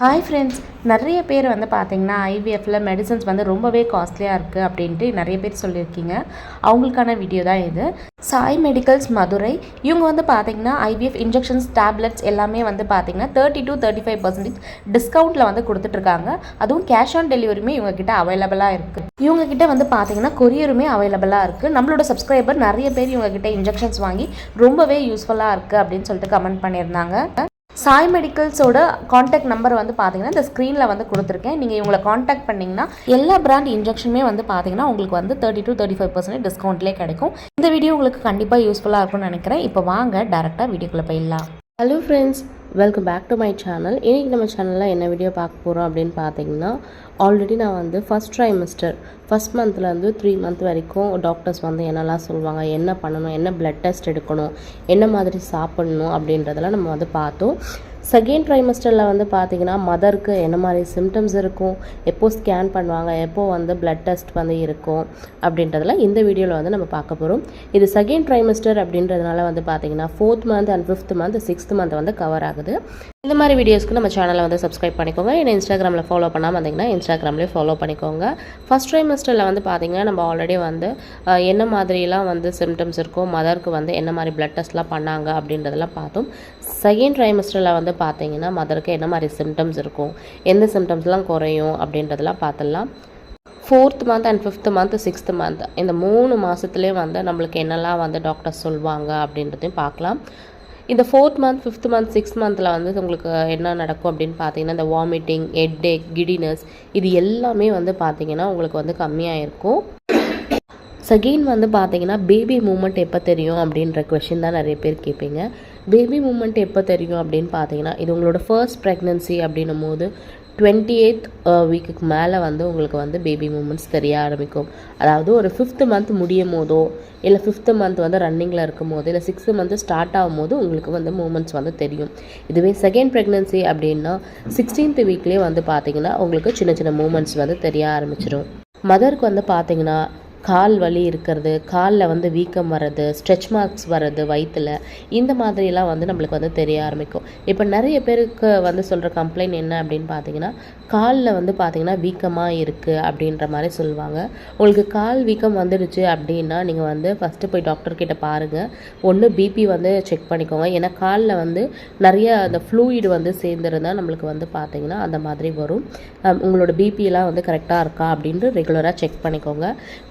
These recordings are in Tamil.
ஹாய் ஃப்ரெண்ட்ஸ் நிறைய பேர் வந்து பார்த்திங்கன்னா ஐவிஎஃப்பில் மெடிசன்ஸ் வந்து ரொம்பவே காஸ்ட்லியாக இருக்குது அப்படின்ட்டு நிறைய பேர் சொல்லியிருக்கீங்க. அவங்களுக்கான வீடியோ தான் இது. சாய் மெடிக்கல்ஸ் மதுரை இவங்க வந்து பார்த்தீங்கன்னா ஐவிஎஃப் இன்ஜெக்ஷன்ஸ் டேப்லெட்ஸ் எல்லாமே வந்து பார்த்தீங்கன்னா thirty to thirty five percentage டிஸ்கவுண்ட்டில் வந்து கொடுத்துட்ருக்காங்க. அதுவும் கேஷ் ஆன் டெலிவரியுமே இவங்கக்கிட்ட அவைலபிளாக இருக்குது இவங்கக்கிட்ட வந்து பார்த்தீங்கன்னா கொரியருமே அவைலபிளாக இருக்குது நம்மளோட சப்ஸ்கிரைபர் நிறைய பேர் இவங்கக்கிட்ட இன்ஜெக்ஷன்ஸ் வாங்கி ரொம்பவே யூஸ்ஃபுல்லாக இருக்குது அப்படின்னு சொல்லிட்டு கமெண்ட் பண்ணியிருந்தாங்க. சாய் மெடிக்கல்ஸோட காண்டாக்ட் நம்பர் வந்து பார்த்தீங்கன்னா இந்த ஸ்க்ரீனில் வந்து கொடுத்துருக்கேன். நீங்கள் இவங்களை காண்டாக்ட் பண்ணிங்கன்னா எல்லா பிராண்ட் இன்ஜெக்ஷனுமே வந்து பார்த்தீங்கன்னா உங்களுக்கு வந்து thirty to thirty five percent டிஸ்கவுண்ட்லேயே கிடைக்கும். இந்த வீடியோ உங்களுக்கு கண்டிப்பாக யூஸ்ஃபுல்லாக இருக்கும்னு நினைக்கிறேன். இப்போ வாங்க டேரெக்டாக வீடியோக்குள்ளே போயிடலாம். Hello friends welcome back to my channel இன்றைக்கி நம்ம சேனலில் என்ன வீடியோ பார்க்க போகிறோம் அப்படின்னு பார்த்தீங்கன்னா ஆல்ரெடி நான் வந்து ஃபஸ்ட் ட்ரைமிஸ்டர் ஃபஸ்ட் மந்த்லேருந்து த்ரீ மந்த் வரைக்கும் டாக்டர்ஸ் வந்து என்னெல்லாம் சொல்லுவாங்க என்ன பண்ணணும் என்ன ப்ளட் டெஸ்ட் எடுக்கணும் என்ன மாதிரி சாப்பிட்ணும் அப்படின்றதெல்லாம் நம்ம வந்து பார்த்தோம். செகண்ட் ட்ரைமஸ்டரில் வந்து பார்த்தீங்கன்னா மதருக்கு என்ன மாதிரி சிம்டம்ஸ் இருக்கும் எப்போ ஸ்கேன் பண்ணுவாங்க எப்போ வந்து பிளட் டெஸ்ட் வந்து இருக்கும் அப்படின்றதெல்லாம் இந்த வீடியோவில் வந்து நம்ம பார்க்க போகிறோம் இது செகண்ட் ட்ரைமஸ்டர் அப்படின்றதுனால வந்து பார்த்தீங்கன்னா fourth month and fifth month sixth month வந்து கவர் ஆகுது. இந்த மாதிரி வீடியோஸ்க்கு நம்ம சேனலை வந்து சப்ஸ்கிரைப் பண்ணிக்கோங்க. என்ன இன்ஸ்டாகிராமில் ஃபாலோ பண்ணாமல் வந்தீங்கன்னா இன்ஸ்டாகிராம்லேயே ஃபாலோ பண்ணிக்கோங்க. ஃபஸ்ட் ட்ரைமஸ்டரில் வந்து பார்த்தீங்கன்னா நம்ம ஆல்ரெடி வந்து என்ன மாதிரிலாம் வந்து சிம்டம்ஸ் இருக்கும் மதருக்கு வந்து என்ன மாதிரி பிளட் டெஸ்ட்லாம் பண்ணாங்க அப்படின்றதெல்லாம் பார்த்தோம். செகண்ட் ட்ரைமஸ்டரில் வந்து பார்த்தீங்கன்னா மதருக்கு என்ன மாதிரி சிம்டம்ஸ் இருக்கும் எந்த சிம்டம்ஸ்லாம் குறையும் அப்படின்றதெல்லாம் பார்த்துடலாம் fourth month and fifth month sixth month இந்த மூணு மாதத்துலேயே வந்து நம்மளுக்கு என்னெல்லாம் வந்து டாக்டர்ஸ் சொல்லுவாங்க அப்படின்றதையும் பார்க்கலாம் இந்த fourth month fifth month sixth மந்தில் வந்து உங்களுக்கு என்ன நடக்கும் அப்படின்னு பார்த்தீங்கன்னா இந்த வாமிட்டிங் ஹெட்டேக் கிடினஸ் இது எல்லாமே வந்து பார்த்தீங்கன்னா உங்களுக்கு வந்து கம்மியாக இருக்கும் செகண்ட் வந்து பார்த்தீங்கன்னா பேபி மூமெண்ட் எப்போ தெரியும் அப்படின்ற கொஷின் தான் நிறைய பேர் கேட்பீங்க. பேபி மூமெண்ட் எப்போ தெரியும் அப்படின்னு பார்த்தீங்கன்னா இது உங்களோட ஃபர்ஸ்ட் ப்ரெக்னென்சி அப்படின்னும் போது டுவெண்ட்டி எயித் uh, வீக்குக்கு மேலே வந்து உங்களுக்கு வந்து பேபி மூமெண்ட்ஸ் தெரிய ஆரம்பிக்கும். அதாவது ஒரு ஃபிஃப்த்து மந்த் முடியும் போதோ இல்லை ஃபிஃப்த்து மந்த் வந்து ரன்னிங்கில் இருக்கும் போது இல்லை சிக்ஸ்த்து மந்த் ஸ்டார்ட் ஆகும் போது உங்களுக்கு வந்து மூமெண்ட்ஸ் வந்து தெரியும். இதுவே செகண்ட் ப்ரெக்னென்சி அப்படின்னா சிக்ஸ்டீன்த் வீக்லேயே வந்து பார்த்தீங்கன்னா உங்களுக்கு சின்ன சின்ன மூமெண்ட்ஸ் வந்து தெரிய ஆரம்பிச்சிடும் மதருக்கு வந்து பார்த்தீங்கன்னா கால் வலி இருக்கிறது காலில் வந்து வீக்கம் வர்றது ஸ்ட்ரெச் மார்க்ஸ் வர்றது வயிற்றில் இந்த மாதிரிலாம் வந்து நம்மளுக்கு வந்து தெரிய ஆரம்பிக்கும். இப்போ நிறைய பேருக்கு வந்து சொல்கிற கம்ப்ளைண்ட் என்ன அப்படின்னு பார்த்தீங்கன்னா காலில் வந்து பார்த்திங்கன்னா வீக்கமாக இருக்குது அப்படின்ற மாதிரி சொல்லுவாங்க. உங்களுக்கு கால் வீக்கம் வந்துடுச்சு அப்படின்னா நீங்கள் வந்து ஃபஸ்ட்டு போய் டாக்டர்கிட்ட பாருங்கள் ஒன்று பிபி வந்து செக் பண்ணிக்கோங்க. ஏன்னா காலில் வந்து நிறைய அந்த ஃப்ளூயிடு வந்து சேர்ந்துருந்தால் நம்மளுக்கு வந்து பார்த்திங்கன்னா அந்த மாதிரி வரும். உங்களோட பிபிலாம் வந்து கரெக்டாக இருக்கா அப்படின்ட்டு ரெகுலராக செக் பண்ணிக்கோங்க.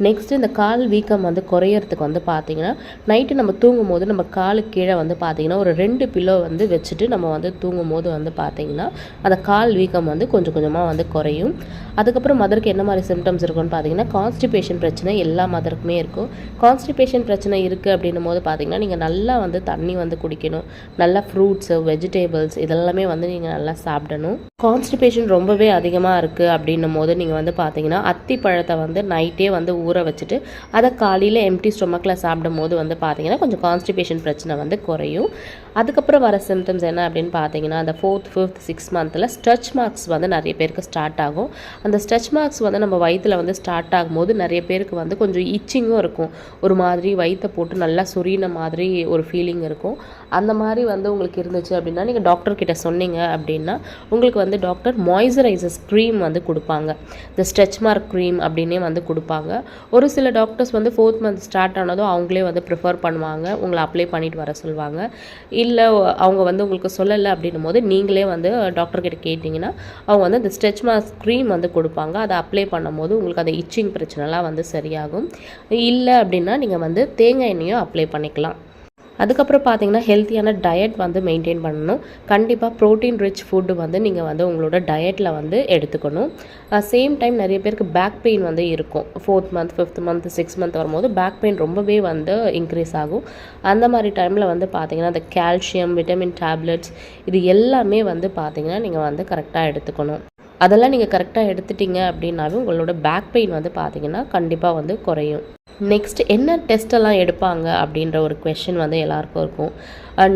நெக்ஸ்ட்டு இந்த கால் வீக்கம் வந்து குறையறதுக்கு வந்து பார்த்திங்கன்னா நைட்டு நம்ம தூங்கும் போது நம்ம காலுக்கு கீழே வந்து பார்த்தீங்கன்னா ஒரு ரெண்டு பில்லோ வந்து வச்சுட்டு நம்ம வந்து தூங்கும் போது வந்து பார்த்திங்கன்னா அந்த கால் வீக்கம் வந்து கொஞ்சம் கொஞ்சம் கொஞ்சமாக வந்து குறையும். அதுக்கப்புறம் மதருக்கு என்ன மாதிரி சிம்டம்ஸ் இருக்கும்னு பார்த்தீங்கன்னா கான்ஸ்டிபேஷன் பிரச்சனை எல்லா மதருக்குமே இருக்கும். கான்ஸ்டிபேஷன் பிரச்சனை இருக்குது அப்படின்னும் போது பார்த்தீங்கன்னா நீங்கள் நல்லா வந்து தண்ணி வந்து குடிக்கணும். நல்லா ஃப்ரூட்ஸு வெஜிடேபிள்ஸ் இதெல்லாமே வந்து நீங்கள் நல்லா சாப்பிடணும். கான்ஸ்டிபேஷன் ரொம்பவே அதிகமாக இருக்குது அப்படின்னும் போது நீங்கள் வந்து பார்த்தீங்கன்னா அத்தி பழத்தை வந்து நைட்டே வந்து ஊற வச்சுட்டு அதை காலையில் எம்டி ஸ்டொமக்கில் சாப்பிடும் போது வந்து பார்த்தீங்கன்னா கொஞ்சம் கான்ஸ்டிபேஷன் பிரச்சனை வந்து குறையும். அதுக்கப்புறம் வர சிம்டம்ஸ் என்ன அப்படின்னு பார்த்தீங்கன்னா அந்த ஃபோர்த் ஃபிஃப்த் சிக்ஸ் மந்தில் ஸ்ட்ரெச் மார்க்ஸ் வந்து நிறைய பேருக்கு ஸ்டார்ட் ஆகும். அந்த ஸ்ட்ரெச் மார்க்ஸ் வந்து நம்ம வயிற்றில் வந்து ஸ்டார்ட் ஆகும்போது நிறைய பேருக்கு வந்து கொஞ்சம் இச்சிங்கும் இருக்கும். ஒரு மாதிரி வயிற்றை போட்டு நல்லா சொரியின மாதிரி ஒரு ஃபீலிங் இருக்கும். அந்த மாதிரி வந்து உங்களுக்கு இருந்துச்சு அப்படின்னா நீங்கள் டாக்டர்கிட்ட சொன்னீங்க அப்படின்னா உங்களுக்கு வந்து டாக்டர் மாய்ஸ்சரைசர்ஸ் க்ரீம் வந்து கொடுப்பாங்க. இந்த ஸ்ட்ரெச் மார்க் க்ரீம் அப்படின்னே வந்து கொடுப்பாங்க. ஒரு சில டாக்டர்ஸ் வந்து ஃபோர்த் மந்த் ஸ்டார்ட் ஆனதும் அவங்களே வந்து ப்ரிஃபர் பண்ணுவாங்க. உங்களை அப்ளை பண்ணிட்டு வர சொல்லுவாங்க. இல்லை அவங்க வந்து உங்களுக்கு சொல்லலை அப்படின்னும் போது நீங்களே வந்து டாக்டர்கிட்ட கேட்டிங்கன்னா அவங்க வந்து இந்த ஸ்ட்ரெச் மார்க் க்ரீம் வந்து கொடுப்பாங்க. அதை அப்ளை பண்ணும்போது உங்களுக்கு அந்த இச்சிங் பிரச்சனைலாம் வந்து சரியாகும். இல்லை அப்படின்னா நீங்கள் வந்து தேங்காய் எண்ணெயும் அப்ளை பண்ணிக்கலாம். அதுக்கப்புறம் பார்த்தீங்கன்னா ஹெல்த்தியான டயட் வந்து மெயின்டைன் பண்ணணும். கண்டிப்பாக ப்ரோட்டீன் ரிச் ஃபுட்டு வந்து நீங்கள் வந்து உங்களோட டயட்டில் வந்து எடுத்துக்கணும். சேம் டைம் நிறைய பேருக்கு பேக் பெயின் வந்து இருக்கும். Fourth month fifth month six month வரும்போது பேக் பெயின் ரொம்பவே வந்து இன்க்ரீஸ் ஆகும். அந்த மாதிரி டைமில் வந்து பார்த்தீங்கன்னா அந்த கால்சியம் விட்டமின் டேப்லெட்ஸ் இது எல்லாமே வந்து பார்த்தீங்கன்னா நீங்கள் வந்து கரெக்டாக எடுத்துக்கணும். அதெல்லாம் நீங்கள் கரெக்டாக எடுத்துட்டீங்க அப்படின்னாவே உங்களோட பேக் பெயின் வந்து பார்த்தீங்கன்னா கண்டிப்பாக வந்து குறையும். நெக்ஸ்ட் என்ன டெஸ்ட்டெல்லாம் எடுப்பாங்க அப்படின்ற ஒரு கொஷின் வந்து எல்லாருக்கும் இருக்கும்.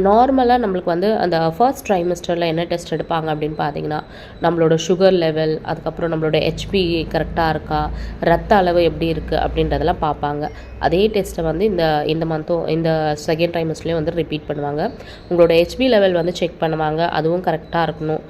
நார்மலாக நம்மளுக்கு வந்து அந்த ஃபர்ஸ்ட் ட்ரைமஸ்டரில் என்ன டெஸ்ட் எடுப்பாங்க அப்படின்னு பார்த்தீங்கன்னா நம்மளோட சுகர் லெவல் அதுக்கப்புறம் நம்மளோட ஹெச்பி கரெக்டாக இருக்கா ரத்த அளவு எப்படி இருக்குது அப்படின்றதெல்லாம் பார்ப்பாங்க அதே டெஸ்ட்டை வந்து இந்த இந்த மந்த்தும் இந்த செகண்ட் ட்ரைமஸ்ட்லேயும் வந்து ரிப்பீட் பண்ணுவாங்க. உங்களோட ஹெச்பி லெவல் வந்து செக் பண்ணுவாங்க அதுவும் கரெக்டாக இருக்கணும்.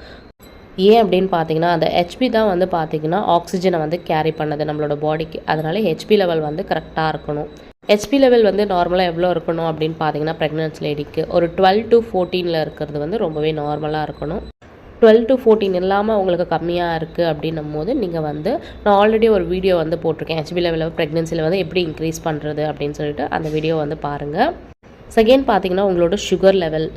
ஏன் அப்படின்னு பார்த்தீங்கன்னா அந்த ஹெச்பி தான் வந்து பார்த்தீங்கன்னா ஆக்சிஜனை வந்து கேரி பண்ணுது நம்மளோட பாடிக்கு அதனால் ஹெச்பி லெவல் வந்து கரெக்டாக இருக்கணும். ஹெச்பி லெவல் வந்து நார்மலாக எவ்வளோ இருக்கணும் அப்படின்னு பார்த்தீங்கன்னா ப்ரெக்னன்ஸ் லேடிக்கு ஒரு டுவெல் டு ஃபோர்டீனில் இருக்கிறது வந்து ரொம்பவே நார்மலாக இருக்கணும். டுவெல் டு ஃபோர்டீன் இல்லாமல் உங்களுக்கு கம்மியாக இருக்குது அப்படின்னும் போது நீங்கள் வந்து நான் ஆல்ரெடி ஒரு வீடியோ வந்து போட்டிருக்கேன். ஹெச்பி லெவலில் ப்ரெக்னென்சியில் வந்து எப்படி இன்க்ரீஸ் பண்ணுறது அப்படின்னு சொல்லிட்டு அந்த வீடியோ வந்து பாருங்கள் செகண்ட் பார்த்தீங்கன்னா உங்களோட சுகர் லெவல்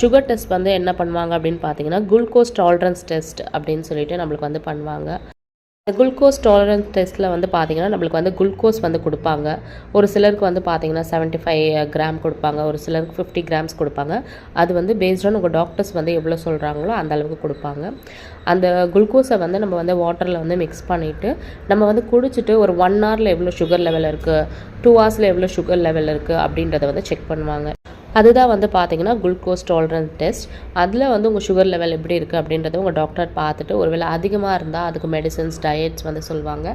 சுகர் டெஸ்ட் வந்து என்ன பண்ணுவாங்க அப்படின்னு பார்த்தீங்கன்னா குளுக்கோஸ் டாலரன்ஸ் டெஸ்ட் அப்படின்னு சொல்லிட்டு நம்மளுக்கு வந்து பண்ணுவாங்க. குளுக்கோஸ் டாலரன்ஸ் டெஸ்ட்டில் வந்து பார்த்தீங்கன்னா நம்மளுக்கு வந்து குளுக்கோஸ் வந்து கொடுப்பாங்க. ஒரு சிலருக்கு வந்து பார்த்தீங்கன்னா செவன்ட்டி ஃபைவ் கிராம் கொடுப்பாங்க. ஒரு சிலருக்கு ஃபிஃப்டி கிராம்ஸ் கொடுப்பாங்க. அது வந்து பேஸ்ட் ஆன் உங்கள் டாக்டர்ஸ் வந்து எவ்வளோ சொல்கிறாங்களோ அந்த அளவுக்கு கொடுப்பாங்க. அந்த குளுக்கோஸை வந்து நம்ம வந்து வாட்டரில் வந்து மிக்ஸ் பண்ணிவிட்டு நம்ம வந்து குடிச்சிட்டு ஒரு ஒன் ஹவரில் எவ்வளோ சுகர் லெவல் இருக்குது டூ ஹவர்ஸில் எவ்வளோ சுகர் லெவல் இருக்குது அப்படின்றத வந்து செக் பண்ணுவாங்க. அதுதான் வந்து பார்த்தீங்கன்னா குளுக்கோஸ் டாலரன்ஸ் டெஸ்ட் அதில் வந்து உங்கள் சுகர் லெவல் எப்படி இருக்குது அப்படின்றத உங்கள் டாக்டர் பார்த்துட்டு ஒருவேளை அதிகமாக இருந்தால் அதுக்கு மெடிசன்ஸ் டயட்ஸ் வந்து சொல்லுவாங்க.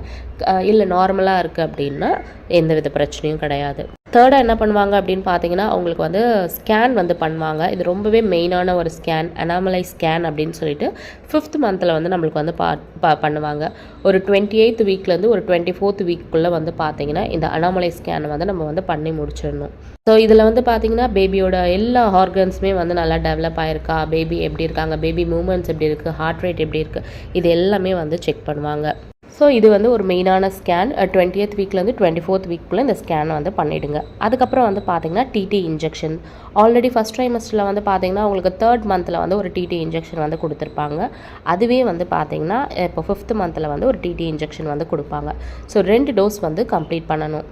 இல்லை நார்மலாக இருக்குது அப்படின்னா எந்த வித பிரச்சனையும் கிடையாது. தேர்டாக என்ன பண்ணுவாங்க அப்படின்னு பார்த்தீங்கன்னா அவங்களுக்கு வந்து ஸ்கேன் வந்து பண்ணுவாங்க. இது ரொம்பவே மெயினான ஒரு ஸ்கேன் அனாமலை ஸ்கேன் அப்படின்னு சொல்லிட்டு ஃபிஃப்த் மந்தில் வந்து நம்மளுக்கு வந்து பா பண்ணுவாங்க. ஒரு டுவெண்ட்டி எயித் வீக்லேருந்து ஒரு டுவெண்ட்டி ஃபோர்த் வீக்குள்ளே வந்து பார்த்தீங்கன்னா இந்த அனாமலை ஸ்கேன் வந்து நம்ம வந்து பண்ணி முடிச்சிடணும். ஸோ இதில் வந்து பார்த்தீங்கன்னா பேபியோட எல்லா ஆர்கன்ஸுமே வந்து நல்லா டெவலப் ஆயிருக்கா? பேபி எப்படி இருக்காங்க? பேபி மூமெண்ட்ஸ் எப்படி இருக்குது ஹார்ட் ரேட் எப்படி இருக்குது இது எல்லாமே வந்து செக் பண்ணுவாங்க. ஸோ இது வந்து ஒரு மெயினான ஸ்கேன் டுவெண்ட்டியத் வீக்லேருந்து டுவெண்ட்டி ஃபோர்த் வீக்குள்ளே இந்த ஸ்கேன் வந்து பண்ணிவிடுங்க அதுக்கப்புறம் வந்து பார்த்தீங்கன்னா டிடி இன்ஜெக்ஷன் ஆல்ரெடி ஃபஸ்ட் ட்ரைமஸ்டரில் வந்து பார்த்தீங்கன்னா உங்களுக்கு தேர்ட் மந்தில் வந்து ஒரு டிடி இன்ஜெக்ஷன் வந்து கொடுத்துருப்பாங்க. அதுவே வந்து பார்த்திங்கன்னா இப்போ ஃபிஃப்த் மந்தில் வந்து ஒரு டிடி இன்ஜெக்ஷன் வந்து கொடுப்பாங்க. ஸோ ரெண்டு டோஸ் வந்து கம்ப்ளீட் பண்ணணும்.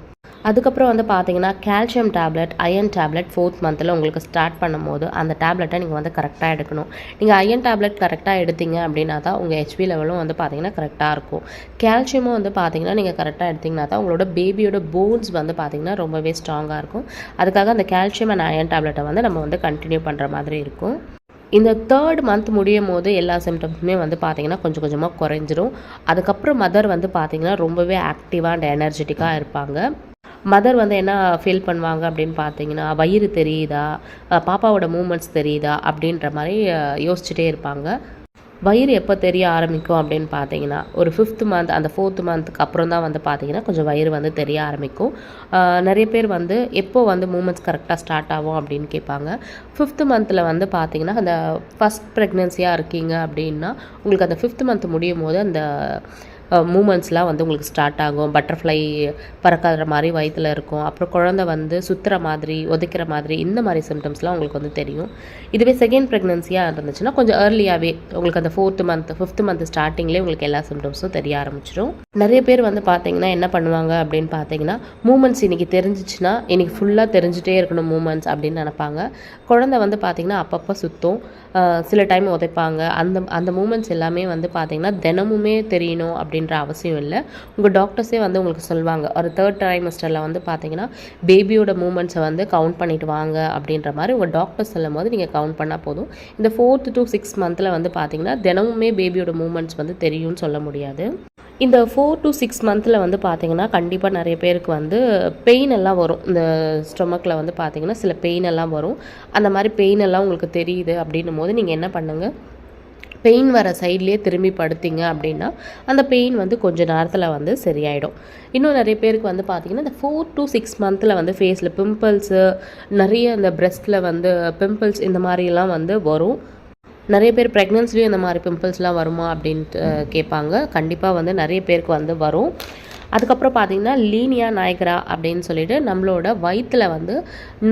அதுக்கப்புறம் வந்து பார்த்தீங்கன்னா calcium tablet iron tablet fourth மந்தில் உங்களுக்கு ஸ்டார்ட் பண்ணும்போது அந்த டேப்லெட்டை நீங்கள் வந்து கரெக்டாக எடுக்கணும். நீங்கள் அயன் டேப்லெட் கரெக்டாக எடுத்தீங்க அப்படின்னா தான் உங்கள் ஹெச்பி லெவலும் வந்து பார்த்தீங்கன்னா கரெக்டாக இருக்கும். கால்சியமும் வந்து பார்த்தீங்கன்னா நீங்கள் கரெக்டாக எடுத்தீங்கன்னா தான் உங்களோட பேபியோட போன்ஸ் வந்து பார்த்தீங்கன்னா ரொம்பவே ஸ்ட்ராங்காக இருக்கும். அதுக்காக அந்த கால்சியம் அண்ட் அயன் டேப்லெட்டை வந்து நம்ம வந்து கண்டினியூ பண்ணுற மாதிரி இருக்கும். இந்த தேர்ட் மந்த் முடியும் போது எல்லா சிம்டம்ஸுமே வந்து பார்த்தீங்கன்னா கொஞ்சம் கொஞ்சமாக குறைஞ்சிரும். அதுக்கப்புறம் மதர் வந்து பார்த்தீங்கன்னா ரொம்பவே ஆக்டிவாக அண்ட் எனர்ஜெட்டிக்காக இருப்பாங்க. மதர் வந்து என்ன ஃபீல் பண்ணுவாங்க அப்படின்னு பார்த்தீங்கன்னா வயிறு தெரியுதா? பாப்பாவோட மூமெண்ட்ஸ் தெரியுதா? அப்படின்ற மாதிரி யோசிச்சுட்டே இருப்பாங்க. வயிறு எப்போ தெரிய ஆரம்பிக்கும் அப்படின்னு பார்த்தீங்கன்னா ஒரு ஃபிஃப்த் மந்த் அந்த ஃபோர்த்து மந்த்துக்கு அப்புறம் தான் வந்து பார்த்தீங்கன்னா கொஞ்சம் வயிறு வந்து தெரிய ஆரம்பிக்கும். நிறைய பேர் வந்து எப்போ வந்து மூமெண்ட்ஸ் கரெக்டாக ஸ்டார்ட் ஆகும் அப்படின்னு கேட்பாங்க. ஃபிஃப்த் மந்தில் வந்து பார்த்தீங்கன்னா அந்த ஃபஸ்ட் ப்ரெக்னென்சியாக இருக்கீங்க அப்படின்னா உங்களுக்கு அந்த ஃபிஃப்த் மந்த் முடியும் போது அந்த மூமெண்ட்ஸ்லாம் வந்து உங்களுக்கு ஸ்டார்ட் ஆகும். பட்டர்ஃப்ளை பறக்காத மாதிரி வயிற்றில் இருக்கும். அப்புறம் குழந்தை வந்து சுற்றுற மாதிரி ஒதைக்கிற மாதிரி இந்த மாதிரி சிம்டம்ஸ்லாம் உங்களுக்கு வந்து தெரியும். இதுவே செகண்ட் ப்ரெக்னென்சியாக இருந்துச்சுன்னா கொஞ்சம் ஏர்லியாகவே உங்களுக்கு அந்த ஃபோர்த்து மந்த் ஃபிஃப்த் மந்த் ஸ்டார்டிங்லேயே உங்களுக்கு எல்லா சிம்டம்ஸும் தெரிய ஆரம்பிச்சிடும் நிறைய பேர் வந்து பார்த்தீங்கன்னா என்ன பண்ணுவாங்க அப்படின்னு பார்த்தீங்கன்னா மூமெண்ட்ஸ் இன்றைக்கி தெரிஞ்சிச்சுன்னா இன்றைக்கி ஃபுல்லாக தெரிஞ்சுட்டே இருக்கணும் மூமெண்ட்ஸ் அப்படின்னு நினைப்பாங்க. குழந்தை வந்து பார்த்தீங்கன்னா அப்பப்போ சுற்றும் சில டைம் உதைப்பாங்க. அந்த அந்த மூமெண்ட்ஸ் எல்லாமே வந்து பார்த்தீங்கன்னா தினமுமே தெரியணும் அப்படின்ற அவசியம் இல்லை. உங்கள் டாக்டர்ஸே வந்து உங்களுக்கு சொல்லுவாங்க. ஒரு தேர்ட் ட்ரைமஸ்டரில் வந்து பார்த்தீங்கன்னா பேபியோட மூமெண்ட்ஸை வந்து கவுண்ட் பண்ணிட்டு வாங்க அப்படின்ற மாதிரி உங்கள் டாக்டர் சொல்லும் போது நீங்கள் கவுண்ட் பண்ணால் போதும். இந்த ஃபோர்த் டு சிக்ஸ் மந்தில் வந்து பார்த்தீங்கன்னா தினமுமே பேபியோட மூமெண்ட்ஸ் வந்து தெரியும்னு சொல்ல முடியாது. இந்த ஃபோர் டு சிக்ஸ் மந்தில் வந்து பார்த்தீங்கன்னா கண்டிப்பாக நிறைய பேருக்கு வந்து பெயின் எல்லாம் வரும். இந்த ஸ்டொமக்கில் வந்து பார்த்தீங்கன்னா சில பெயின் எல்லாம் வரும். அந்த மாதிரி பெயின் எல்லாம் உங்களுக்கு தெரியுது அப்படின்னும் போது நீங்கள் என்ன பண்ணுங்கள் பெயின் வர சைட்லேயே திரும்பி படுத்தீங்க அப்படின்னா அந்த பெயின் வந்து கொஞ்ச நேரத்தில் வந்து சரியாயிடும். இன்னும் நிறைய பேருக்கு வந்து பார்த்திங்கன்னா இந்த ஃபோர் டு சிக்ஸ் மந்தில் வந்து ஃபேஸில் பிம்பிள்ஸு நிறைய இந்த பிரெஸ்ட்டில் வந்து பிம்பிள்ஸ் இந்த மாதிரிலாம் வந்து வரும். நிறைய பேர் ப்ரெக்னன்சிலையும் இந்த மாதிரி பிம்பிள்ஸ்லாம் வருமா அப்படின்ட்டு கேட்பாங்க கண்டிப்பாக வந்து நிறைய பேருக்கு வந்து வரும். அதுக்கப்புறம் பார்த்தீங்கன்னா லீனியா நாயகரா அப்படின்னு சொல்லிட்டு நம்மளோட வயிற்றில் வந்து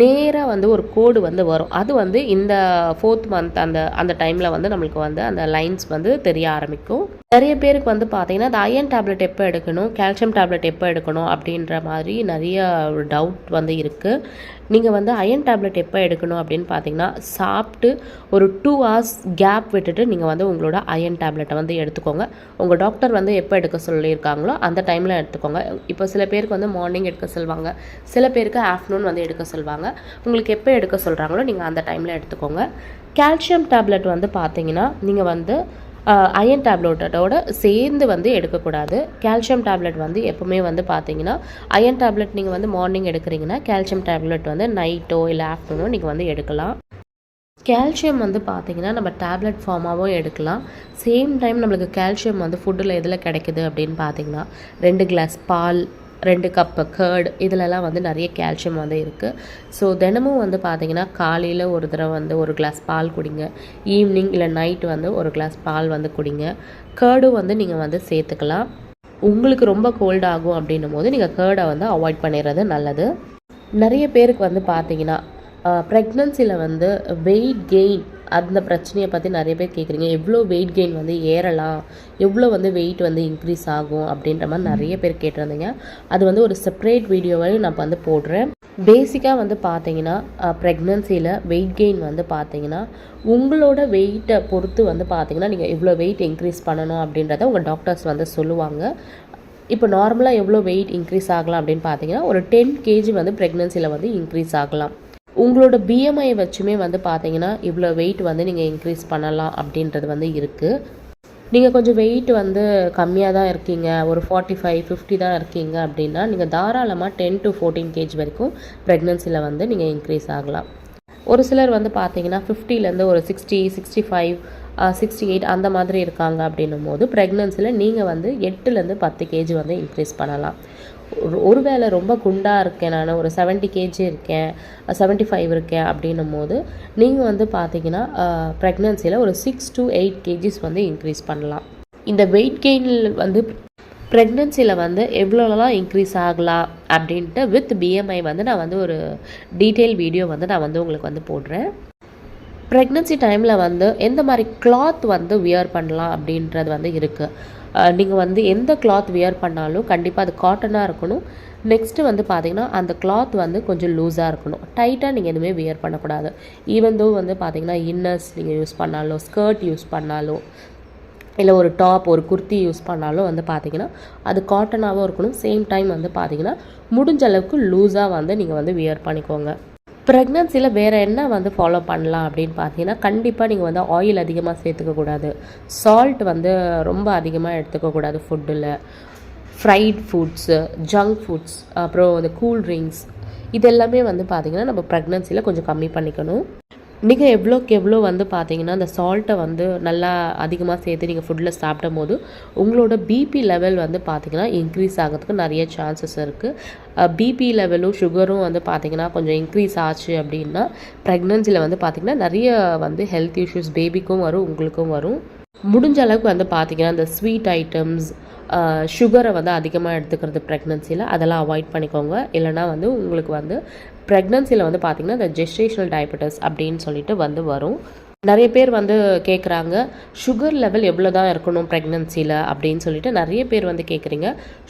நேராக வந்து ஒரு கோடு வந்து வரும். அது வந்து இந்த ஃபோர்த் மந்த் அந்த அந்த டைமில் வந்து நம்மளுக்கு வந்து அந்த லைன்ஸ் வந்து தெரிய ஆரம்பிக்கும். நிறைய பேருக்கு வந்து பார்த்தீங்கன்னா அந்த அயன் டேப்லெட் எப்போ எடுக்கணும் கால்சியம் டேப்லெட் எப்போ எடுக்கணும் அப்படின்ற மாதிரி நிறைய டவுட் வந்து இருக்குது நீங்கள் வந்து அயன் டேப்லெட் எப்போ எடுக்கணும் அப்படின்னு பார்த்தீங்கன்னா சாப்பிட்டு ஒரு டூ ஹவர்ஸ் கேப் விட்டுட்டு நீங்கள் வந்து உங்களோட அயன் டேப்லெட்டை வந்து எடுத்துக்கோங்க. உங்கள் டாக்டர் வந்து எப்போ எடுக்க சொல்லியிருக்காங்களோ அந்த டைமில் எடுத்துக்கோங்க. இப்போ சில பேருக்கு வந்து மார்னிங் எடுக்க சொல்லுவாங்க. சில பேருக்கு ஆஃப்டர்நூன் வந்து எடுக்க சொல்லுவாங்க. உங்களுக்கு எப்போ எடுக்க சொல்கிறாங்களோ நீங்கள் அந்த டைமில் எடுத்துக்கோங்க. கால்சியம் டேப்லெட் வந்து பார்த்தீங்கன்னா நீங்கள் வந்து அயன் டேப்லெட்டோட சேர்ந்து வந்து எடுக்கக்கூடாது. கால்சியம் டேப்லெட் வந்து எப்போவுமே வந்து பார்த்தீங்கன்னா அயன் டேப்லெட் நீங்கள் வந்து மார்னிங் எடுக்கிறீங்கன்னா கால்சியம் டேப்லெட் வந்து நைட்டோ இல்லை ஆஃப்டர்நூனோ நீங்கள் வந்து எடுக்கலாம். கால்சியம் வந்து பார்த்திங்கன்னா நம்ம டேப்லெட் ஃபார்மாகவும் எடுக்கலாம். சேம் டைம் நம்மளுக்கு கால்சியம் வந்து ஃபுட்டில் எதில் கிடைக்குது அப்படின்னு பார்த்தீங்கன்னா ரெண்டு கிளாஸ் பால் ரெண்டு கப்பு கேர்டு இதிலலாம் வந்து நிறைய கால்சியம் வந்து இருக்குது ஸோ தினமும் வந்து பார்த்தீங்கன்னா காலையில் ஒரு தடவை வந்து ஒரு கிளாஸ் பால் குடிங்க. ஈவினிங் இல்லை நைட் வந்து ஒரு கிளாஸ் பால் வந்து குடிங்க. கேர்டும் வந்து நீங்கள் வந்து சேர்த்துக்கலாம். உங்களுக்கு ரொம்ப கோல்ட் ஆகும் அப்படின்னும் போது நீங்கள் கேர்டை வந்து அவாய்ட் பண்ணிடுறது நல்லது. நிறைய பேருக்கு வந்து பார்த்திங்கன்னா ப்ரெக்னன்சியில் வந்து வெயிட் கெயின் அந்த பிரச்சனையை பற்றி நிறைய பேர் கேட்குறீங்க எவ்வளோ வெயிட் கெயின் வந்து ஏறலாம்? எவ்வளோ வந்து வெயிட் வந்து இன்க்ரீஸ் ஆகும்? அப்படின்ற மாதிரி நிறைய பேர் கேட்டிருந்தீங்க. அது வந்து ஒரு செப்பரேட் வீடியோவையும் நான் வந்து போடுறேன். பேசிக்காக வந்து பார்த்தீங்கன்னா ப்ரெக்னன்சியில் வெயிட் கெயின் வந்து பார்த்தீங்கன்னா உங்களோட வெயிட்டை பொறுத்து வந்து பார்த்தீங்கன்னா நீங்கள் எவ்வளோ வெயிட் இன்க்ரீஸ் பண்ணணும் அப்படின்றத உங்கள் டாக்டர்ஸ் வந்து சொல்லுவாங்க. இப்போ நார்மலாக எவ்வளோ வெயிட் இன்க்ரீஸ் ஆகலாம் அப்படின்னு பார்த்தீங்கன்னா ஒரு டென் கேஜி வந்து ப்ரெக்னன்சியில் வந்து இன்க்ரீஸ் ஆகலாம். உங்களோட பிஎம்ஐ வச்சுமே வந்து பார்த்தீங்கன்னா இவ்வளோ வெயிட் வந்து நீங்கள் இன்க்ரீஸ் பண்ணலாம் அப்படின்றது வந்து இருக்குது நீங்கள் கொஞ்சம் வெயிட் வந்து கம்மியாக தான் இருக்கீங்க. ஒரு ஃபார்ட்டி ஃபைவ் ஃபிஃப்டி தான் இருக்கீங்க அப்படின்னா நீங்கள் தாராளமாக டென் டு ஃபோர்டீன் கேஜ் வரைக்கும் ப்ரெக்னென்சியில் வந்து நீங்கள் இன்க்ரீஸ் ஆகலாம். ஒரு சிலர் வந்து பார்த்தீங்கன்னா ஃபிஃப்டிலேருந்து ஒரு sixty sixty five sixty eight அந்த மாதிரி இருக்காங்க அப்படின்னும் போது ப்ரெக்னென்சியில் நீங்கள் வந்து எட்டுலேருந்து பத்து கேஜி வந்து இன்க்ரீஸ் பண்ணலாம். ஒரு வேளை ரொம்ப குண்டாக இருக்கேன் நான் ஒரு செவன்ட்டி கேஜி இருக்கேன் செவன்ட்டி ஃபைவ் இருக்கேன் அப்படின்னும் போது நீங்கள் வந்து பார்த்தீங்கன்னா ப்ரெக்னன்சியில் ஒரு சிக்ஸ் டு எயிட் கேஜிஸ் வந்து இன்க்ரீஸ் பண்ணலாம். இந்த வெயிட் கெயினில் வந்து ப்ரெக்னன்சியில் வந்து எவ்வளோலாம் இன்க்ரீஸ் ஆகலாம் அப்படின்ட்டு வித் பிஎம்ஐ வந்து நான் வந்து ஒரு டீட்டெயில் வீடியோ வந்து நான் வந்து உங்களுக்கு வந்து போடுறேன். ப்ரெக்னன்சி டைமில் வந்து எந்த மாதிரி கிளாத் வந்து வியர் பண்ணலாம் அப்படின்றது வந்து இருக்குது நீங்கள் வந்து எந்த கிளாத் வியர் பண்ணாலும் கண்டிப்பாக அது காட்டனாக இருக்கணும். நெக்ஸ்ட்டு வந்து பார்த்தீங்கன்னா அந்த கிளாத் வந்து கொஞ்சம் லூஸாக இருக்கணும். டைட்டாக நீங்கள் எதுவுமே வியர் பண்ணக்கூடாது. ஈவன் தோ வந்து பார்த்தீங்கன்னா இன்னர்ஸ் நீங்கள் யூஸ் பண்ணாலோ ஸ்கர்ட் யூஸ் பண்ணாலோ இல்லை ஒரு டாப் ஒரு குர்த்தி யூஸ் பண்ணாலும் வந்து பார்த்தீங்கன்னா அது காட்டனாகவும் இருக்கணும். சேம் டைம் வந்து பார்த்திங்கன்னா முடிஞ்ச அளவுக்கு லூஸாக வந்து நீங்கள் வந்து வியர் பண்ணிக்கோங்க. ப்ரெக்னன்சியில் வேறு என்ன வந்து ஃபாலோ பண்ணலாம் அப்படின்னு பார்த்தீங்கன்னா கண்டிப்பாக நீங்கள் வந்து ஆயில் அதிகமாக சேர்த்துக்கக்கூடாது சால்ட் வந்து ரொம்ப அதிகமாக எடுத்துக்கக்கூடாது ஃபுட்டில் ஃப்ரைட் ஃபுட்ஸு ஜங்க் ஃபுட்ஸ் அப்புறம் இந்த கூல் ட்ரிங்க்ஸ் இது எல்லாமே வந்து பார்த்திங்கன்னா நம்ம ப்ரெக்னன்சியில் கொஞ்சம் கம்மி பண்ணிக்கணும். நீங்கள் எவ்வளோக்கு எவ்வளோ வந்து பார்த்தீங்கன்னா அந்த சால்ட்டை வந்து நல்லா அதிகமாக சேர்த்து நீங்கள் ஃபுட்டில் சாப்பிடும் போது உங்களோட பிபி லெவல் வந்து பார்த்திங்கன்னா இன்க்ரீஸ் ஆகிறதுக்கு நிறைய சான்சஸ் இருக்குது பிபி லெவலும் சுகரும் வந்து பார்த்திங்கன்னா கொஞ்சம் இன்க்ரீஸ் ஆச்சு அப்படின்னா ப்ரெக்னன்சியில் வந்து பார்த்தீங்கன்னா நிறைய வந்து ஹெல்த் இஷ்யூஸ் பேபிக்கும் வரும் உங்களுக்கும் வரும். முடிஞ்ச அளவுக்கு வந்து பார்த்திங்கன்னா இந்த ஸ்வீட் ஐட்டம்ஸ் சுகரை வந்து அதிகமாக எடுத்துக்கிறது ப்ரெக்னன்சியில் அதெல்லாம் அவாய்ட் பண்ணிக்கோங்க. இல்லைனா வந்து உங்களுக்கு வந்து ப்ரெக்னன்சியில் வந்து பார்த்திங்கன்னா இந்த ஜெஸ்டேஷனல் டயபெட்டிஸ் அப்படின்னு சொல்லிட்டு வந்து வரும். நிறைய பேர் வந்து கேட்குறாங்க சுகர் லெவல் எவ்வளோ தான் இருக்கணும் ப்ரெக்னன்சியில் அப்படின்னு சொல்லிட்டு நிறைய பேர் வந்து கேட்குறீங்க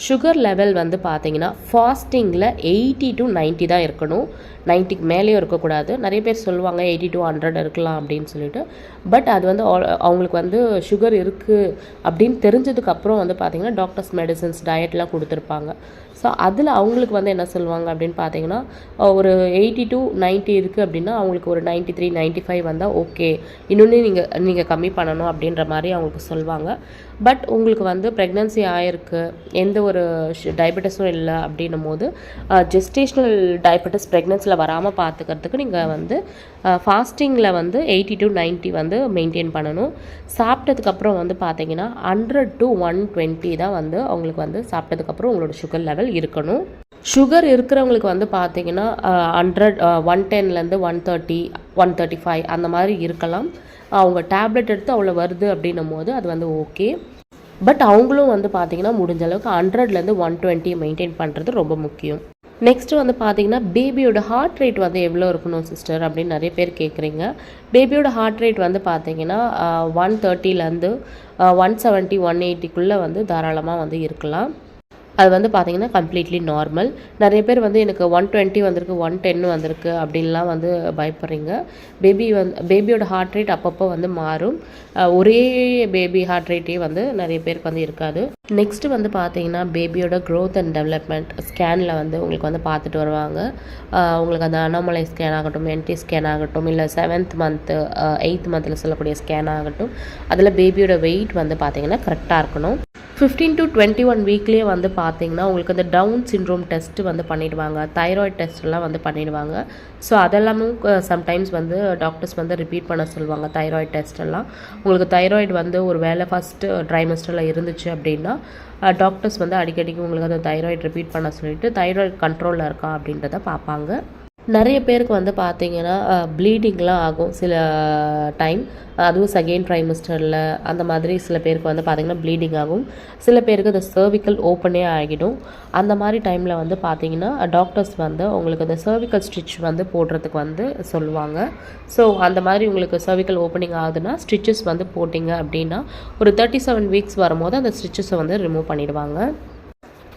சுகர் லெவல் வந்து பார்த்தீங்கன்னா ஃபாஸ்டிங்கில் எயிட்டி டு 90 தான் இருக்கணும். நைன்ட்டிக்கு மேலேயும் இருக்கக்கூடாது. நிறைய பேர் சொல்லுவாங்க எயிட்டி டு ஹண்ட்ரட் இருக்கலாம் அப்படின்னு சொல்லிட்டு. பட் அது வந்து அவங்களுக்கு வந்து சுகர் இருக்குது அப்படின்னு தெரிஞ்சதுக்கப்புறம் வந்து பார்த்தீங்கன்னா டாக்டர்ஸ் மெடிசன்ஸ் டயட்லாம் கொடுத்துருப்பாங்க. ஸோ அதில் அவங்களுக்கு வந்து என்ன சொல்லுவாங்க அப்படின்னு பார்த்தீங்கன்னா ஒரு எயிட்டி டு 90 இருக்குது அப்படின்னா அவங்களுக்கு ஒரு 93 த்ரீ நைன்ட்டி ஃபைவ் வந்தால் ஓகே இன்னொன்று நீங்கள் நீங்கள் கம்மி பண்ணணும் அப்படின்ற மாதிரி அவங்களுக்கு சொல்லுவாங்க. பட் உங்களுக்கு வந்து ப்ரெக்னன்சி ஆயிருக்கு எந்த ஒரு டயபெட்டிஸும் இல்லை அப்படின்னும் போது ஜெஸ்டேஷ்னல் டயபெட்டிஸ் ப்ரெக்னன்சியில் வராமல் பார்த்துக்கிறதுக்கு நீங்கள் வந்து ஃபாஸ்டிங்கில் வந்து எயிட்டி டு 90 வந்து மெயின்டைன் பண்ணணும். சாப்பிட்டதுக்கப்புறம் வந்து பார்த்தீங்கன்னா ஹண்ட்ரட் டு ஒன் டுவெண்ட்டி தான் வந்து அவங்களுக்கு வந்து சாப்பிட்டதுக்கப்புறம் உங்களோட சுகர் லெவல் இருக்கணும். சுகர் இருக்கிறவங்களுக்கு வந்து பார்த்தீங்கன்னா hundred one டென்லேருந்து one thirty one thirty five அந்த மாதிரி இருக்கலாம். அவங்க டேப்லெட் எடுத்து அவ்வளோ வருது அப்படின்னும் போது அது வந்து ஓகே பட் அவங்களும் வந்து பார்த்தீங்கன்னா முடிஞ்ச அளவுக்கு ஹண்ட்ரட்லேருந்து ஒன் டுவெண்ட்டி மெயின்டைன் பண்ணுறது ரொம்ப முக்கியம். நெக்ஸ்ட்டு வந்து பார்த்தீங்கன்னா பேபியோட ஹார்ட் ரேட் வந்து எவ்வளோ இருக்கணும் சிஸ்டர் அப்படின்னு நிறைய பேர் கேட்குறீங்க பேபியோட ஹார்ட் ரேட் வந்து பார்த்தீங்கன்னா ஒன் தேர்ட்டிலேருந்து ஒன் செவன்ட்டி ஒன் எயிட்டிக்குள்ளே வந்து தாராளமாக வந்து இருக்கலாம். அது வந்து பார்த்திங்கன்னா கம்ப்ளீட்லி நார்மல் நிறைய பேர் வந்து எனக்கு ஒன் டுவெண்ட்டி வந்திருக்கு ஒன் டென் வந்திருக்கு அப்படின்லாம் வந்து பயப்படுறீங்க. பேபி வந்து பேபியோட ஹார்ட் ரேட் அப்பப்போ வந்து மாறும். ஒரே பேபி ஹார்ட் ரேட்டே வந்து நிறைய பேருக்கு வந்து இருக்காது. நெக்ஸ்ட்டு வந்து பார்த்தீங்கன்னா பேபியோட க்ரோத் அண்ட் டெவலப்மெண்ட் ஸ்கேனில் வந்து உங்களுக்கு வந்து பார்த்துட்டு வருவாங்க. உங்களுக்கு அந்த அனோமலை ஸ்கேன் ஆகட்டும் என்டி ஸ்கேன் ஆகட்டும் இல்லை செவன்த் மந்த்து எயித் மந்தில் சொல்லக்கூடிய ஸ்கேன் ஆகட்டும் அதில் பேபியோட வெயிட் வந்து பார்த்திங்கன்னா கரெக்டாக இருக்கணும். ஃபிஃப்டீன் டு டுவெண்ட்டி ஒன் வீக்லேயே வந்து பார்த்தீங்கன்னா உங்களுக்கு அந்த டவுன் சிண்ட்ரோம் டெஸ்ட் வந்து பண்ணிடுவாங்க. தைராய்ட் டெஸ்ட்லாம் வந்து பண்ணிடுவாங்க. ஸோ அதெல்லாமும் சம்டைம்ஸ் வந்து டாக்டர்ஸ் வந்து ரிப்பீட் பண்ண சொல்லுவாங்க தைராய்ட் டெஸ்ட் எல்லாம். உங்களுக்கு தைராய்டு வந்து ஒரு வேலை ஃபஸ்ட்டு ட்ரைமஸ்டரில் இருந்துச்சு அப்படின்னா டாக்டர்ஸ் வந்து அடிக்கடிக்கு உங்களுக்கு அந்த தைராய்டு ரிப்பீட் பண்ண சொல்லிவிட்டு தைராய்டு கண்ட்ரோலில் இருக்கா அப்படின்றத பார்ப்பாங்க நிறைய பேருக்கு வந்து பார்த்தீங்கன்னா ப்ளீடிங்லாம் ஆகும் சில டைம் அதுவும் செகண்ட் ட்ரைமஸ்டரில் அந்த மாதிரி சில பேருக்கு வந்து பார்த்திங்கன்னா ப்ளீடிங் ஆகும். சில பேருக்கு இந்த சர்விக்கல் ஓப்பனே ஆகிடும். அந்த மாதிரி டைமில் வந்து பார்த்தீங்கன்னா டாக்டர்ஸ் வந்து உங்களுக்கு அந்த சர்விக்கல் ஸ்டிச் வந்து போடுறதுக்கு வந்து சொல்லுவாங்க. ஸோ அந்த மாதிரி உங்களுக்கு சர்விக்கல் ஓப்பனிங் ஆகுதுன்னா ஸ்டிச்சஸ் வந்து போட்டிங்க அப்படின்னா ஒரு தேர்ட்டி செவன் வீக்ஸ் வரும்போது அந்த ஸ்டிச்சஸை வந்து ரிமூவ் பண்ணிடுவாங்க.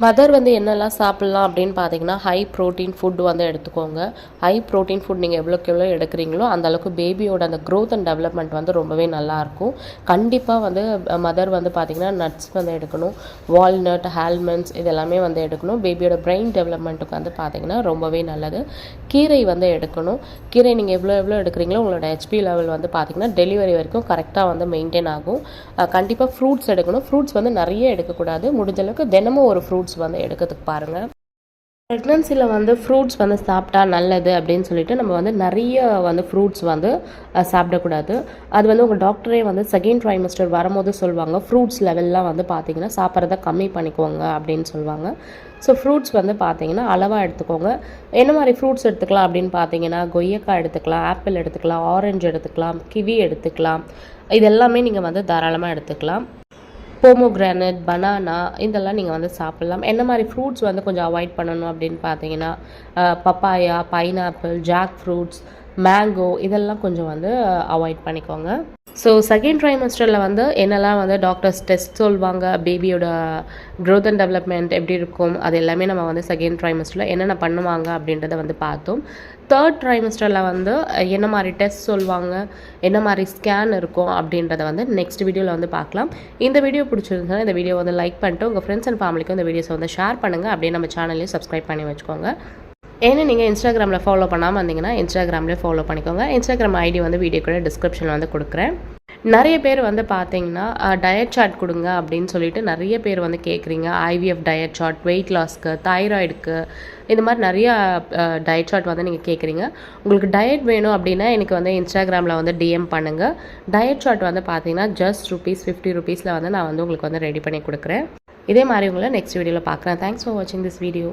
மதர் வந்து என்னெல்லாம் சாப்பிட்லாம் அப்படின்னு பார்த்தீங்கன்னா ஹை ப்ரோட்டீன் ஃபுட் வந்து எடுத்துக்கோங்க. ஹை ப்ரோட்டீன் ஃபுட் நீங்கள் எவ்வளோக்கு எவ்வளோ எடுக்கிறீங்களோ அந்தளவுக்கு பேபியோட அந்த க்ரோத் அண்ட் டெவலப்மெண்ட் வந்து ரொம்பவே நல்லாயிருக்கும் கண்டிப்பாக வந்து மதர் வந்து பார்த்திங்கன்னா நட்ஸ் வந்து எடுக்கணும். வால்நட் ஹால்மண்ட்ஸ் இதெல்லாமே வந்து எடுக்கணும். பேபியோட பிரெயின் டெவலப்மெண்ட்டுக்கு வந்து பார்த்திங்கன்னா ரொம்பவே நல்லது. கீரை வந்து எடுக்கணும். கீரை நீங்கள் எவ்வளோ எவ்வளோ எடுக்கிறீங்களோ உங்களோட ஹெச்பி லெவல் வந்து பார்த்திங்கன்னா டெலிவரி வரைக்கும் கரெக்டாக வந்து மெயின்டைன் ஆகும். கண்டிப்பாக ஃப்ரூட்ஸ் எடுக்கணும். ஃப்ரூட்ஸ் வந்து நிறைய எடுக்கக்கூடாது. முடிஞ்சளவுக்கு தினமும் ஒரு ஃப்ரூட்ஸ் ஃப்ரூட்ஸ் வந்து எடுக்கிறதுக்கு பாருங்கள் ப்ரெக்னன்சியில் வந்து ஃப்ரூட்ஸ் வந்து சாப்பிட்டா நல்லது அப்படின்னு சொல்லிட்டு நம்ம வந்து நிறைய வந்து ஃப்ரூட்ஸ் வந்து சாப்பிடக்கூடாது. அது வந்து உங்கள் டாக்டரே வந்து செகண்ட் ட்ரைமஸ்டர் வரும்போது சொல்லுவாங்க. ஃப்ரூட்ஸ் லெவல்லாம் வந்து பார்த்தீங்கன்னா சாப்பிட்றத கம்மி பண்ணிக்கோங்க அப்படின்னு சொல்லுவாங்க. ஸோ ஃப்ரூட்ஸ் வந்து பார்த்தீங்கன்னா அளவாக எடுத்துக்கோங்க. என்ன மாதிரி ஃப்ரூட்ஸ் எடுத்துக்கலாம் அப்படின்னு பார்த்தீங்கன்னா கொய்யக்காய் எடுத்துக்கலாம் ஆப்பிள் எடுத்துக்கலாம் ஆரஞ்சு எடுத்துக்கலாம் கிவி எடுத்துக்கலாம். இது எல்லாமே நீங்கள் வந்து தாராளமாக எடுத்துக்கலாம். போமோகிரானட் பனானா இதெல்லாம் நீங்கள் வந்து சாப்பிட்லாம். என்ன மாதிரி ஃப்ரூட்ஸ் வந்து கொஞ்சம் அவாய்ட் பண்ணணும் அப்படின்னு பார்த்தீங்கன்னா papaya pineapple jack fruits mango இதெல்லாம் கொஞ்சம் வந்து அவாய்ட் பண்ணிக்கோங்க. ஸோ செகண்ட் ட்ரைமஸ்டரில் வந்து என்னெல்லாம் வந்து டாக்டர்ஸ் டெஸ்ட் சொல்லுவாங்க பேபியோட க்ரோத் அண்ட் டெவலப்மெண்ட் எப்படி இருக்கும் அது எல்லாமே நம்ம வந்து செகண்ட் ட்ரைமஸ்டரில் என்னென்ன பண்ணுவாங்க அப்படின்றத வந்து பார்த்தோம். தேர்ட் ட்ரைமஸ்டரில் வந்து என்ன மாதிரி டெஸ்ட் சொல்லுவாங்க என்ன மாதிரி ஸ்கேன் இருக்கும் அப்படின்றத வந்து நெக்ஸ்ட் வீடியோவில் வந்து பார்க்கலாம். இந்த வீடியோ பிடிச்சிருந்தா இந்த வீடியோ வந்து லைக் பண்ணிட்டு உங்கள் ஃப்ரெண்ட்ஸ் அண்ட் ஃபேமிலிக்கும் இந்த வீடியோஸை வந்து ஷேர் பண்ணுங்கள் அப்படியே நம்ம சேனலையும் சப்ஸ்கிரைப் பண்ணி வச்சுக்கோங்க. ஏன்னா நீங்கள் இன்ஸ்டாகிராமில் ஃபாலோ பண்ணாமல் வந்தீங்கன்னா இன்ஸ்டாகிராம்லேயே ஃபாலோ பண்ணிக்கோங்க. இன்ஸ்டாகிராம் ஐடி வந்து வீடியோ கூட டிஸ்கிரிப்ஷனில் வந்து கொடுக்குறேன். நிறைய பேர் வந்து பார்த்தீங்கன்னா டயட் சார்ட் கொடுங்க அப்படின்னு சொல்லிட்டு நிறைய பேர் வந்து கேட்குறீங்க ஐவிஎஃப் டயட் சார்ட் வெயிட் லாஸ்க்கு தைராய்டுக்கு இந்த மாதிரி நிறையா டயட் சார்ட் வந்து நீங்கள் கேட்குறீங்க உங்களுக்கு டயட் வேணும் அப்படின்னா எனக்கு வந்து இன்ஸ்டாகிராமில் வந்து டிஎம் பண்ணுங்கள் டயட் சார்ட் வந்து பார்த்தீங்கன்னா ஜஸ்ட் ருபீஸ் ஃபிஃப்டி ருபீஸில் வந்து நான் வந்து உங்களுக்கு வந்து ரெடி பண்ணி கொடுக்குறேன். இதே மாதிரி உங்களை நெக்ஸ்ட் வீடியோவில் பார்க்குறேன் தேங்க்ஸ் ஃபார் வாட்சிங் திஸ் வீடியோ